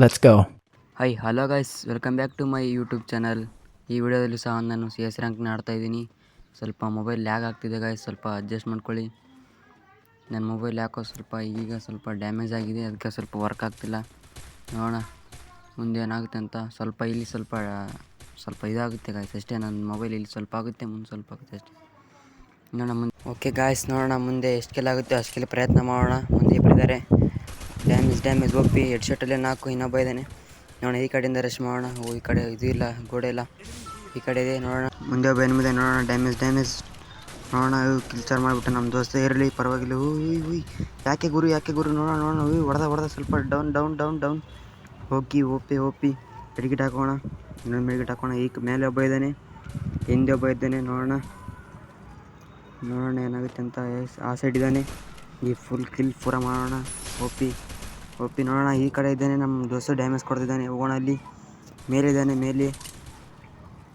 Let's go hi hello guys welcome back to my YouTube channel ಈ ವಿಡಿಯೋದಲ್ಲಿ ಸಹ ನಾನು ಸಿ ಎಸ್ ರ್ಯಾಂಕ್ನ ಆಡ್ತಾ ಇದ್ದೀನಿ. ಸ್ವಲ್ಪ ಮೊಬೈಲ್ ಲ್ಯಾಗ್ ಆಗ್ತಿದೆ ಗೈಸ್ ಸ್ವಲ್ಪ ಅಡ್ಜಸ್ಟ್ ಮಾಡ್ಕೊಳ್ಳಿ. ನನ್ನ ಮೊಬೈಲ್ ಯಾಕೋ ಸ್ವಲ್ಪ ಈಗ ಸ್ವಲ್ಪ ಡ್ಯಾಮೇಜ್ ಆಗಿದೆ. ಅದಕ್ಕೆ ಸ್ವಲ್ಪ ವರ್ಕ್ ಆಗ್ತಿಲ್ಲ. ನೋಡೋಣ. ಮುಂದೆ ಏನಾಗುತ್ತೆ ಅಂತ. ಸ್ವಲ್ಪ ಇಲ್ಲಿ ಸ್ವಲ್ಪ ಸ್ವಲ್ಪ ಇದಾಗುತ್ತೆ ಗಾಯ್ಸ್ ಅಷ್ಟೇ ನನ್ನ ಮೊಬೈಲ್ ಇಲ್ಲಿ ಸ್ವಲ್ಪ ಆಗುತ್ತೆ, ಮುಂದೆ ಸ್ವಲ್ಪ ಆಗುತ್ತೆ ಅಷ್ಟೇ. ನೋಡೋಣ ಮುಂದೆ. ಓಕೆ ಗಾಯ್ಸ್ ನೋಡೋಣ ಮುಂದೆ ಎಷ್ಟು ಕೆಲ ಆಗುತ್ತೆ ಅಷ್ಟು ಕೆಲ ಪ್ರಯತ್ನ ಮಾಡೋಣ. ಮುಂದೆ ಇಬ್ಬರಿದ್ದಾರೆ ಡ್ಯಾಮೇಜ್ ಡ್ಯಾಮೇಜ್ ಒಪ್ಪಿ ಹೆಡ್ ಶರ್ಟಲ್ಲೇ ನಾಲ್ಕು, ಇನ್ನೊಬ್ಬ ಇದ್ದಾನೆ. ನೋಡೋಣ, ಈ ಕಡೆಯಿಂದ ರಶ್ ಮಾಡೋಣ. ಓ, ಈ ಕಡೆ ಇದು ಇಲ್ಲ, ಗೋಡೆ ಇಲ್ಲ. ಈ ಕಡೆ ಇದೆ, ನೋಡೋಣ. ಮುಂದೆ ಒಬ್ಬ ಏನಿದೆ ನೋಡೋಣ. ಡ್ಯಾಮೇಜ್ ಡ್ಯಾಮೇಜ್ ನೋಡೋಣ ಕಿಲ್ಚಾರ್ ಮಾಡಿಬಿಟ್ಟು ನಮ್ಮ ದೋಸ್ತ ಇರಲಿ ಪರವಾಗಿಲ್ಲ. ಉಯ್ ಹುಯ್ ಯಾಕೆ ಗುರು ಯಾಕೆ ಗುರು? ನೋಡೋಣ ನೋಡೋಣ. ಹುಯ್ ಹೊಡೆದ ಹೊಡೆದ, ಸ್ವಲ್ಪ ಡೌನ್ ಡೌನ್ ಡೌನ್ ಡೌನ್ ಹೋಗಿ, ಓಪಿ ಓಪಿ. ಮೆಡಿಗಿಟ್ ಹಾಕೋಣ. ಇನ್ನೊಂದು ಮೆಡ್ಗಿಟ್ ಹಾಕೋಣ. ಈಗ ಮೇಲೆ ಒಬ್ಬ ಇದ್ದಾನೆ. ಹಿಂದೆ ಒಬ್ಬ ಇದ್ದಾನೆ. ನೋಡೋಣ. ನೋಡೋಣ ಏನಾಗುತ್ತೆ ಅಂತ. ಆ ಸೈಡ್ ಇದ್ದಾನೆ. ಈ ಫುಲ್ ಕಿಲ್ ಪೂರ ಮಾಡೋಣ. ಒಪ್ಪಿ ಒಪ್ಪಿ ನೋಡೋಣ ಈ ಕಡೆ ಇದ್ದಾನೆ ನಮ್ಮ ದೋಸ್ತ ಡ್ಯಾಮೇಜ್ ಕೊಡ್ತಿದ್ದಾನೆ. ಹೋಗೋಣ ಅಲ್ಲಿ. ಮೇಲಿದ್ದಾನೆ ಮೇಲೆ.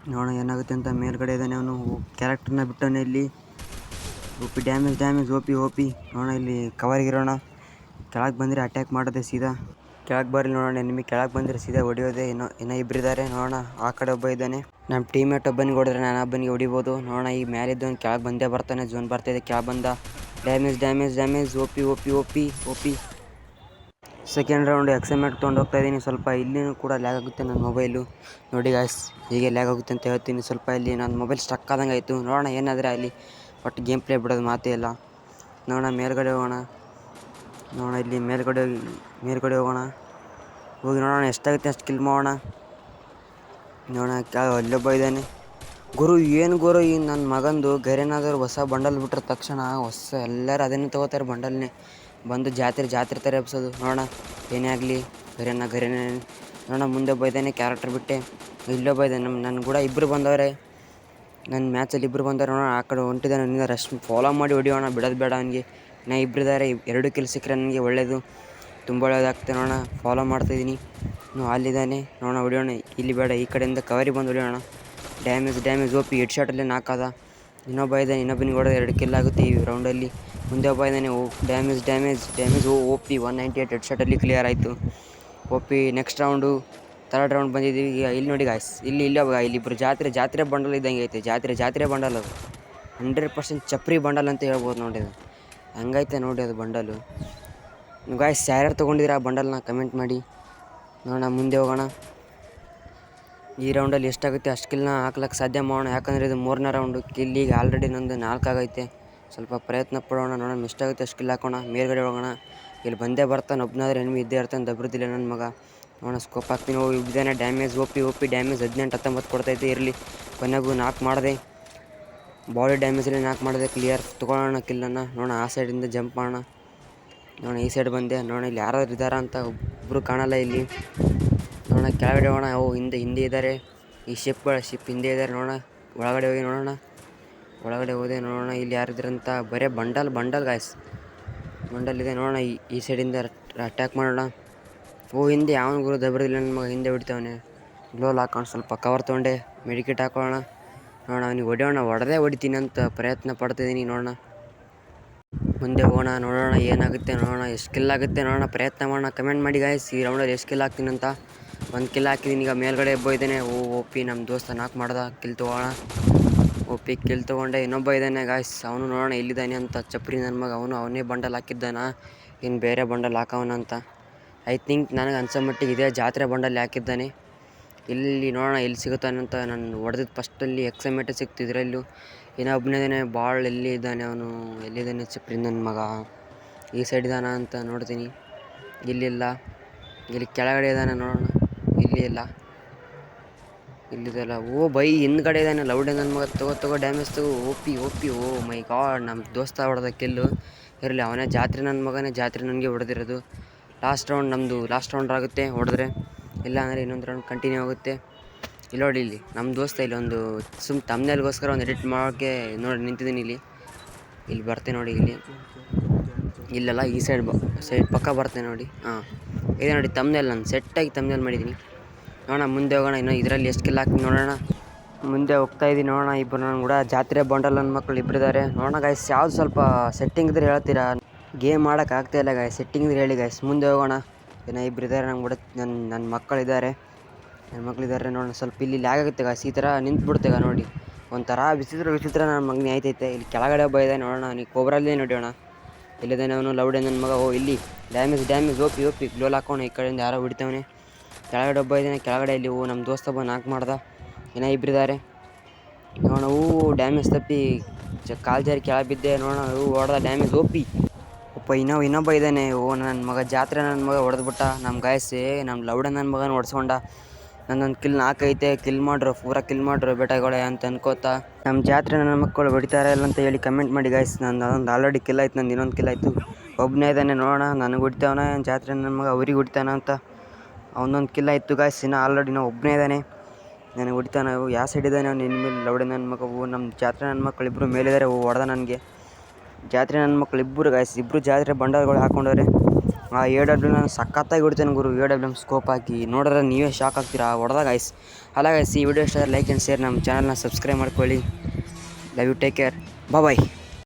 ನೋಡೋಣ ಏನಾಗುತ್ತೆ ಅಂತ. ಮೇಲ್ಗಡೆ ಇದ್ದಾನೆ ಅವನು. ಕ್ಯಾರೆಕ್ಟರ್ನ ಬಿಟ್ಟವನೆ ಇಲ್ಲಿ. ಒಪ್ಪಿ ಡ್ಯಾಮೇಜ್ ಡ್ಯಾಮೇಜ್ ಓಪಿ ಓಪಿ. ನೋಡೋಣ ಇಲ್ಲಿ ಕವರ್ಗಿರೋಣ ಕೆಳಗೆ ಬಂದರೆ ಅಟ್ಯಾಕ್ ಮಾಡೋದೆ ಸೀದಾ. ಕೆಳಗೆ ಬರಲಿ ನೋಡೋಣ. ನಿಮಗೆ ಕೆಳಗೆ ಬಂದರೆ ಸೀದಾ ಹೊಡಿಯೋದೆ. ಇನ್ನೂ ಇನ್ನೂ ಇಬ್ಬರಿದ್ದಾರೆ ನೋಡೋಣ. ಆ ಕಡೆ ಒಬ್ಬ ಇದ್ದಾನೆ. ನಮ್ಮ ಟೀಮೇಟ್ ಒಬ್ಬನಿಗೆ ಹೊಡೆದ್ರೆ ನಾನು ಒಬ್ಬನಿಗೆ ಹೊಡಿಬೋದು. ನೋಡೋಣ ಈಗ ಮೇಲಿದ್ದವನು ಕೆಳಗೆ ಬಂದೇ ಬರ್ತಾನೆ. ಜೋನ್ ಬರ್ತಾಯಿದೆ ಕೆಳಗೆ ಬಂದ. Damage damage damage OP OP OP OP. Second round excitement ತೊಗೊಂಡು ಹೋಗ್ತಾ ಇದ್ದೀನಿ ಸ್ವಲ್ಪ ಇಲ್ಲಿನೂ ಕೂಡ ಲ್ಯಾಗ್ ಆಗುತ್ತೆ ನನ್ನ ಮೊಬೈಲು ನೋಡಿ ಗಾಯ್ಸ್ ಹೀಗೆ ಲ್ಯಾಗ್ ಆಗುತ್ತೆ ಅಂತ ಹೇಳ್ತೀನಿ. ಸ್ವಲ್ಪ ಇಲ್ಲಿ ನನ್ನ ಮೊಬೈಲ್ ಸ್ಟಕ್ ಆದಂಗೆ ಆಯಿತು. ನೋಡೋಣ ಏನಾದರೆ ಅಲ್ಲಿ ಒಟ್ಟು ಗೇಮ್ ಪ್ಲೇ ಬಿಡೋದು ಮಾತೇ ಇಲ್ಲ. ನೋಡೋಣ ಮೇಲ್ಗಡೆ ಹೋಗೋಣ. ನೋಡೋಣ ಇಲ್ಲಿ ಮೇಲ್ಗಡೆ ಮೇಲ್ಗಡೆ ಹೋಗೋಣ. ಹೋಗಿ ನೋಡೋಣ ಎಷ್ಟಾಗುತ್ತೆ ಅಷ್ಟು ಕಿಲ್ ಮಾಡೋಣ. ನೋಡೋಣ ಅಲ್ಲೊಬ್ಬ ಇದ್ದಾನೆ. ಗುರು, ಏನು ಗುರು ಈ ನನ್ನ ಮಗಂದು ಗರೇನಾದರೂ ಹೊಸ ಬಂಡಲ್ ಬಿಟ್ಟರೆ ತಕ್ಷಣ ಹೊಸ ಎಲ್ಲರೂ ಅದನ್ನೇ ತೊಗೋತಾರೆ ಬಂಡಲ್ನೇ ಬಂದು ಜಾತ್ರೆ ಜಾತ್ರೆ ಥರ ಎಬ್ಸೋದು. ನೋಡೋಣ, ಏನೇ ಆಗಲಿ ಗರೇನ ಗರೇನ ನೋಡೋಣ, ಮುಂದೆ ಬೈದಾನೆ ಕ್ಯಾರೆಕ್ಟರ್ ಬಿಟ್ಟೆ. ಇಲ್ಲೋ ಬೈದೆ ನಮ್ಮ ನನ್ನ ಕೂಡ ಇಬ್ಬರು ಬಂದವ್ರೆ. ನನ್ನ ಮ್ಯಾಚಲ್ಲಿ ಇಬ್ಬರು ಬಂದವ್ರೆ, ನೋಡೋಣ, ಆ ಕಡೆ ಹೊಂಟಿದೆ ನನ್ನಿಂದ ರಶ್ ಫಾಲೋ ಮಾಡಿ ಹೊಡಿಯೋಣ, ಬಿಡೋದು ಬೇಡ ಅವನಿಗೆ ನಾ ಇಬ್ಬರಿದ್ದಾರೆ ಎರಡು ಕಿಲ್ ಸಿಕ್ಕರೆ ನನಗೆ ಒಳ್ಳೆಯದು ತುಂಬ ಒಳ್ಳೆಯದಾಗ್ತದೆ ನೋಡೋಣ. ಫಾಲೋ ಮಾಡ್ತಾಯಿದ್ದೀನಿ ನೋ ಅಲ್ಲಿದ್ದಾನೆ, ನೋಡೋಣ, ಹೊಡಿಯೋಣ. ಇಲ್ಲಿ ಬೇಡ, ಈ ಕಡೆಯಿಂದ ಕವರಿಗೆ ಬಂದು ಹೊಡಿಯೋಣ. ಡ್ಯಾಮೇಜ್ ಡ್ಯಾಮೇಜ್ ಓಪಿ ಹೆಡ್ ಶಾಟಲ್ಲೇ ನಾಲ್ಕಾದ ಇನ್ನೊಬ್ಬ ಇದ್ದಾನೆ ಇನ್ನೊಬ್ಬನಿಗೆ ಹೊಡೆದ ಎರಡು ಕಿಲ್ ಆಗುತ್ತೆ ಈ ರೌಂಡಲ್ಲಿ ಮುಂದೆ ಒಬ್ಬ ಇದ್ದಾನೆ ಓ damage damage damage oh O P one ninety eight ಶಾಟಲ್ಲಿ clear ಆಯಿತು. O P next round third round ಬಂದಿದ್ದೀವಿ. ಈಗ ಇಲ್ಲಿ ನೋಡಿ ಗಾಯ್ಸ್ ಇಲ್ಲಿ ಇಲ್ಲಿ ಒಬ್ಬ ಇಲ್ಲಿ ಇಬ್ಬರು ಜಾತ್ರೆ ಜಾತ್ರೆ ಬಂಡಲ್ ಇದ್ದಂಗೆ ಐತೆ. ಜಾತ್ರೆ ಜಾತ್ರೆ ಬಂಡಲ್ ಅದು. ಹಂಡ್ರೆಡ್ ಪರ್ಸೆಂಟ್ ಚಪ್ರಿ ಬಂಡಲ್ ಅಂತ ಹೇಳ್ಬೋದು ನೋಡಿ ಅದು. ಹಂಗೈತೆ ನೋಡಿ ಅದು ಬಂಡಲು. ನೀವು ಗಾಯ್ಸ್ ಯಾರ್ಯಾರು ತೊಗೊಂಡಿದ್ದೀರಾ ಆ ಬಂಡಲ್ನ ಕಮೆಂಟ್ ಮಾಡಿ. ನೋಡೋಣ, ಮುಂದೆ ಹೋಗೋಣ. ಈ ರೌಂಡಲ್ಲಿ ಎಷ್ಟಾಗುತ್ತೆ? ಅಷ್ಟು ಕಿಲ್ನ ಹಾಕ್ಲಕ್ಕೆ ಸಾಧ್ಯ ಮಾಡೋಣ. ಯಾಕಂದರೆ ಇದು ಮೂರನೇ ರೌಂಡು ಈಗ ಆಲ್ರೆಡಿ ನಂದು ನಾಲ್ಕು ಆಗೈತೆ ಸ್ವಲ್ಪ ಪ್ರಯತ್ನ ಪಡೋಣ, ನೋಡೋಣ ಎಷ್ಟಾಗುತ್ತೆ ಅಷ್ಟು ಸ್ಕಿಲ್ ಹಾಕೋಣ. ಮೇಲ್ಗಡೆ ಹೋಗೋಣ. ಇಲ್ಲಿ ಬಂದೇ ಬರ್ತಾನೆ ಒಬ್ಬನಾದ್ರೆ ಎನಿಮಿ ಇದ್ದೇ ಇರ್ತಾನೆ ದಬ್ರದಿಲ್ಲ ನನ್ನ ಮಗ. ನೋಡೋಣ ಸ್ಕೋಪ್ ಹಾಕ್ತೀನಿ. ಹೋಗಿ ಇದ್ದಾನೆ ಡ್ಯಾಮೇಜ್ ಓಪಿ ಓಪಿ ಡ್ಯಾಮೇಜ್ ಹದಿನೆಂಟು, ಹತ್ತೊಂಬತ್ತು ಕೊಡ್ತೈತೆ ಇರಲಿ. ಕೊನೆಗೂ ನಾಲ್ಕು ಮಾಡಿದೆ. ಬಾಡಿ ಡ್ಯಾಮೇಜಲ್ಲಿ ನಾಲ್ಕು ಮಾಡಿದೆ ಕ್ಲಿಯರ್ ತೊಗೊಳೋಣ ಕಿಲ್ಲನ್ನು ನೋಡೋಣ, ಆ ಸೈಡಿಂದ ಜಂಪ್ ಮಾಡೋಣ. ನೋಡೋಣ, ಈ ಸೈಡ್ ಬಂದೆ. ನೋಡೋಣ, ಇಲ್ಲಿ ಯಾರಾದ್ರು ಇದ್ದಾರಾ ಅಂತ ಒಬ್ಬರು ಕಾಣಲ್ಲ ಇಲ್ಲಿ. ನೋಡೋಣ, ಕೆಳಗಡೆ ಹೋಗೋಣ. ಓ, ಹಿಂದೆ ಹಿಂದೆ ಇದ್ದಾರೆ. ಈ ಶಿಪ್ಗಳ ಶಿಪ್ ಹಿಂದೆ ಇದ್ದಾರೆ. ನೋಡೋಣ, ಒಳಗಡೆ ಹೋಗಿ ನೋಡೋಣ. ಒಳಗಡೆ ಹೋದೆ, ನೋಡೋಣ ಇಲ್ಲಿ ಯಾರಿದ್ರಂತ. ಬರೀ ಬಂಡಲ್ ಬಂಡಲ್ ಗಾಯ್ಸ್ ಬಂಡಲ್ ಇದೆ, ನೋಡೋಣ. ಈ ಸೈಡಿಂದ ಅಟ್ಯಾಕ್ ಮಾಡೋಣ. ಓ, ಹಿಂದೆ ಯಾವನ ಗುರು ದಬ್ರದಿಲ್ಲ ನನ್ನ ಹಿಂದೆ ಬಿಡ್ತಾವನೆ. ಗ್ಲೋಲ್ ಹಾಕೊಂಡು ಸ್ವಲ್ಪ ಕವರ್ ತೊಗೊಂಡೆ. ಮೆಡಿಕೇಟ್ ಹಾಕೊಳ್ಳೋಣ. ನೋಡೋಣ ಅವ್ನಿಗೆ ಹೊಡೆಯೋಣ. ಹೊಡೆದೇ ಹೊಡಿತೀನಿ ಅಂತ ಪ್ರಯತ್ನ ಪಡ್ತಿದ್ದೀನಿ ನೋಡೋಣ. ಮುಂದೆ ಹೋಗೋಣ, ನೋಡೋಣ ಏನಾಗುತ್ತೆ, ನೋಡೋಣ. ಎಷ್ಟು ಕಿಲ್ ಆಗುತ್ತೆ, ನೋಡೋಣ. ಪ್ರಯತ್ನ ಮಾಡೋಣ. ಕಮೆಂಟ್ ಮಾಡಿ ಗಾಯ್ಸ್ ಈ ರೌಂಡಲ್ಲಿ ಎಷ್ಟು ಕಿಲ್ ಹಾಕ್ತೀನಿ ಅಂತ. ಒಂದು ಕಿಲ್ ಹಾಕಿದ್ದೀನಿ ಈಗ ಮೇಲ್ಗಡೆ ಒಬ್ಬ ಇದ್ದೇನೆ. ಓ ಓ ಪಿ ನಮ್ಮ ದೋಸ್ತ ನಾಲ್ಕು ಮಾಡ್ದ. ಕಿಲ್ ತೊಗೋಣ. ಪಿ ಕಿಲ್ ತೊಗೊಂಡೆ. ಇನ್ನೊಬ್ಬ ಇದ್ದಾನೆ ಗಾಯ್ಸ್ ಅವನು ನೋಡೋಣ ಎಲ್ಲಿದ್ದಾನೆ ಅಂತ. ಚಪ್ರಿ ನನ್ನ ಮಗ, ಅವನು, ಅವನೇ ಬಂಡಲ್ ಹಾಕಿದ್ದಾನ. ಇನ್ನು ಬೇರೆ ಬಂಡಲ್ ಹಾಕವನಂತ ಐ ಥಿಂಕ್ ನನಗೆ ಅನ್ಸೋ ಮಟ್ಟಿಗೆ ಇದೇ ಜಾತ್ರೆ ಬಂಡಲ್ ಹಾಕಿದ್ದಾನೆ. ಇಲ್ಲಿ ನೋಡೋಣ ಎಲ್ಲಿ ಸಿಗುತ್ತಾನೆ ಅಂತ. ನಾನು ಹೊಡೆದಿದ್ದು ಫಸ್ಟಲ್ಲಿ ಎಕ್ಸೈಮೆಟ್ ಸಿಕ್ತು ಇದರಲ್ಲೂ. ಇನ್ನೊಬ್ಬನೇ ಭಾಳ ಎಲ್ಲಿ ಇದ್ದಾನೆ ಅವನು ಎಲ್ಲಿದ್ದಾನೆ ಚಪ್ರಿ ನನ್ನ ಮಗ? ಈ ಸೈಡ್ ಇದ್ದಾನ ಅಂತ ನೋಡ್ತೀನಿ. ಇಲ್ಲಿಲ್ಲ ಇಲ್ಲಿ. ಕೆಳಗಡೆ ಇದ್ದಾನೆ ನೋಡೋಣ. ಇಲ್ಲಿ ಇಲ್ಲ. ಇಲ್ಲಿದೆಲ್ಲ ಓ ಬೈ, ಹಿಂದ್ಗಡೆ ಇದ್ದಾನೆ ಲೌಡ್ ನನ್ನ ಮಗ. ತಗೋ ತಗೋ ಡ್ಯಾಮೇಜ್ ತಗೋ. ಓಪಿ ಓಪಿ. ಓ ಮೈ ಗಾಡ್ ನಮ್ಮ ದೋಸ್ತ ಹೊಡೆದ ಕೆಲ್ಲು. ಇರಲಿ, ಅವನೇ ಜಾತ್ರೆ ನನ್ನ ಮಗನೇ. ಜಾತ್ರೆ ನನಗೆ ಹೊಡೆದಿರೋದು. ಲಾಸ್ಟ್ ರೌಂಡ್ ನಮ್ಮದು ಲಾಸ್ಟ್ ರೌಂಡ್ ಆಗುತ್ತೆ ಹೊಡೆದ್ರೆ. ಇಲ್ಲ ಅಂದರೆ ಇನ್ನೊಂದು ರೌಂಡ್ ಕಂಟಿನ್ಯೂ ಆಗುತ್ತೆ. ಇಲ್ಲಿ ನೋಡಿ, ಇಲ್ಲಿ ನಮ್ಮ ದೋಸ್ತ ಇಲ್ಲಿ ಒಂದು ಸುಮ್ ತಮ್ಮನೇಲಿಗೋಸ್ಕರ ಒಂದು ಎಡಿಟ್ ಮಾಡೋಕ್ಕೆ ನೋಡಿ, ನಿಂತಿದ್ದೀನಿ ಇಲ್ಲಿ. ಇಲ್ಲಿ ಬರ್ತೇನೆ ನೋಡಿ, ಇಲ್ಲಿ. ಇಲ್ಲೆಲ್ಲ, ಈ ಸೈಡ್ ಬ ಸೈಡ್ ಪಕ್ಕ ಬರ್ತೇನೆ ನೋಡಿ. ಹಾಂ. ಇದೆ ನೋಡಿ ತಮ್ಮನೇಲಿ ನಾನು ಸೆಟ್ಟಾಗಿ ತಮ್ಮನೇಲಿ ಮಾಡಿದ್ದೀನಿ. ನೋಡೋಣ, ಮುಂದೆ ಹೋಗೋಣ, ಇನ್ನೂ ಇದರಲ್ಲಿ ಎಷ್ಟು ಕಿಲ್ ಹಾಕಿ ನೋಡೋಣ. ಮುಂದೆ ಹೋಗ್ತಾ ಇದ್ದೀನಿ ನೋಡೋಣ ಇಬ್ಬರು ನಾನು ಕೂಡ ಜಾತ್ರೆ ಬಂಡಲ್ ಮಕ್ಕಳು ಇಬ್ಬರಿದ್ದಾರೆ ನೋಡೋಣ ಗಾಯ್ಸ್ ಯಾವ್ದು ಸ್ವಲ್ಪ ಸೆಟ್ಟಿಂಗ್ ಇದ್ರೆ ಹೇಳ್ತೀರಾ? ಗೇಮ್ ಮಾಡೋಕೆ ಇಲ್ಲ ಗಾಯ್ಸ್ ಸೆಟ್ಟಿಂಗ್ ಇದ್ರೆ ಹೇಳಿ ಗಾಯ್ಸ್ ಮುಂದೆ ಹೋಗೋಣ. ಇನ್ನು ಇಬ್ಬರು ಇದ್ದಾರೆ ನಂಗೆ ಕೂಡ ನನ್ನ ನನ್ನ ಮಕ್ಕಳಿದ್ದಾರೆ ನನ್ನ ಮಕ್ಕಳಿದ್ದಾರೆ ನೋಡೋಣ, ಸ್ವಲ್ಪ ಇಲ್ಲಿ ಲ್ಯಾಗ್ ಆಗುತ್ತೆ ಗಾಯ್ಸ್ ಈ ಥರ ನಿಂತ್ಬಿಡ್ತೇಗ ನೋಡಿ. ಒಂಥರ ವಿಚಿತ್ರ ವಿಚಿತ್ರ ನನ್ನ ಮಗ್ನಿ ಆಯ್ತೈತೆ ಇಲ್ಲಿ ಕೆಳಗಡೆ ಒಬ್ಬ ಇದೆ ನೋಡೋಣ ನೀವು ಕೋಬ್ರಲ್ಲೇ ನೋಡೋಣ ಇಲ್ಲಿದ್ದಾನೆ ಅವನು ಲೌಡೆ ನನ್ನ ಮಗ, ಓ, ಇಲ್ಲಿ ಡ್ಯಾಮೇಜ್ ಡ್ಯಾಮೇಜ್ ಓಪಿ ಓಪಿ ಗ್ಲೋಲ್ ಹಾಕೋಣ ಈ ಕಡೆಯಿಂದ ಯಾರೋ ಬಿಡ್ತವನೆ. ಕೆಳಗಡೆ ಒಬ್ಬ ಇದ್ದಾನೆ, ಕೆಳಗಡೆ ಇಲ್ಲಿ ನಮ್ಮ ದೋಸ್ತ ಒಬ್ಬ ನಾಲ್ಕು ಮಾಡ್ದ. ಇನ್ನೂ ಇಬ್ಬರಿದ್ದಾರೆ ನೋಡೋಣ ಹೂ ಡ್ಯಾಮೇಜ್ ತಪ್ಪಿ ಚ ಕಾಲು ಜಾರಿ ಕೆಳಗೆ ಬಿದ್ದೆ. ನೋಡೋಣ ಹೂ ಹೊಡೆದ ಡ್ಯಾಮೇಜ್ ಓಪಿ ಒಪ್ಪ ಇನ್ನೊ, ಇನ್ನೊಬ್ಬ ಇದ್ದಾನೆ. ಓ ನನ್ನ ಮಗ ಜಾತ್ರೆ ನನ್ನ ಮಗ ಹೊಡೆದ್ಬಿಟ್ಟ. ನಮ್ಮ ಗಾಯಸಿ ನಮ್ಮ ಲೌಡ ನನ್ನ ಮಗನ ಹೊಡ್ಸ್ಕೊಂಡ. ನನ್ನೊಂದು ಕಿಲ್ ನಾಲ್ಕೈತೆ ಕಿಲ್ ಮಾಡ್ರು, ಪೂರ ಕಿಲ್ ಮಾಡ್ರು, ಬೇಟೆಗಳೇ ಅಂತ ಅನ್ಕೋತಾ. ನಮ್ಮ ಜಾತ್ರೆ ನನ್ನ ಮಕ್ಕಳು ಹೊಡಿತಾರೆ ಇಲ್ಲ ಅಂತ ಹೇಳಿ ಕಮೆಂಟ್ ಮಾಡಿ ಗಾಯ್ಸ್ ನಾನು ಅದೊಂದು ಆಲ್ರೆಡಿ ಕಿಲ್ ಆಯ್ತು, ನಂದು ಇನ್ನೊಂದು ಕಿಲ್ ಆಯಿತು. ಒಬ್ಬನೇ ಇದ್ದಾನೆ, ನೋಡೋಣ, ನನಗೆ ಹೊಡಿತಾವನ? ಜಾತ್ರೆ ನನ್ನ ಮಗ ಅವ್ರಿಗೆ ಹೊಡಿತಾನ ಅಂತ. ಅವನೊಂದು ಕಿಲ್ಲ ಇತ್ತು ಗಾಯ್ಸ್ ಇನ್ನು ಆಲ್ರೆಡಿ ನಾವು ಒಬ್ಬನೇ ಇದ್ದಾನೆ. ನನಗೆ ಹೊಡಿತಾನೆ ಯಾವ ಸೈಡ್ ಇದ್ದಾನೆ? ಅವ್ನು ಇನ್ನು ಮೇಲೆ ಲೌಡೆ ನನ್ನ ಮಗ, ಹೂ ನಮ್ಮ ಜಾತ್ರೆ ನನ್ನ ಮಕ್ಕಳು ಇಬ್ಬರು ಮೇಲಿದ್ದಾರೆ ಅವು ಹೊಡೆದ ನನಗೆ. ಜಾತ್ರೆ ನನ್ನ ಮಕ್ಕಳು ಇಬ್ಬರು ಗಾಯ್ಸ್ ಇಬ್ಬರು ಜಾತ್ರೆ ಬಂಡಾರಗಳು ಹಾಕೊಂಡವ್ರೆ. ಆ ಎ ಡಬ್ಲ್ಯೂ ನಾನು ಸಖತ್ತಾಗಿ ಹೊಡಿತೇನೆ ಗುರು ಎ ಡಬ್ಲ್ಯೂ ಸ್ಕೋಪ್ ಹಾಕಿ. ನೋಡಿದ್ರೆ ನೀವೇ ಶಾಕ್ ಆಗ್ತೀರಾ? ಹೊಡೆದಾಗ ಗಾಯ್ಸ್ ಅಲ್ಲ ಗಾಯ್ಸ್ ಈ ವಿಡಿಯೋ ಇಷ್ಟ ಲೈಕ್ ಆ್ಯಂಡ್ ಶೇರ್ ನಮ್ಮ ಚಾನಲ್ನ ಸಬ್ಸ್ಕ್ರೈಬ್ ಮಾಡ್ಕೊಳ್ಳಿ. Love you take care bye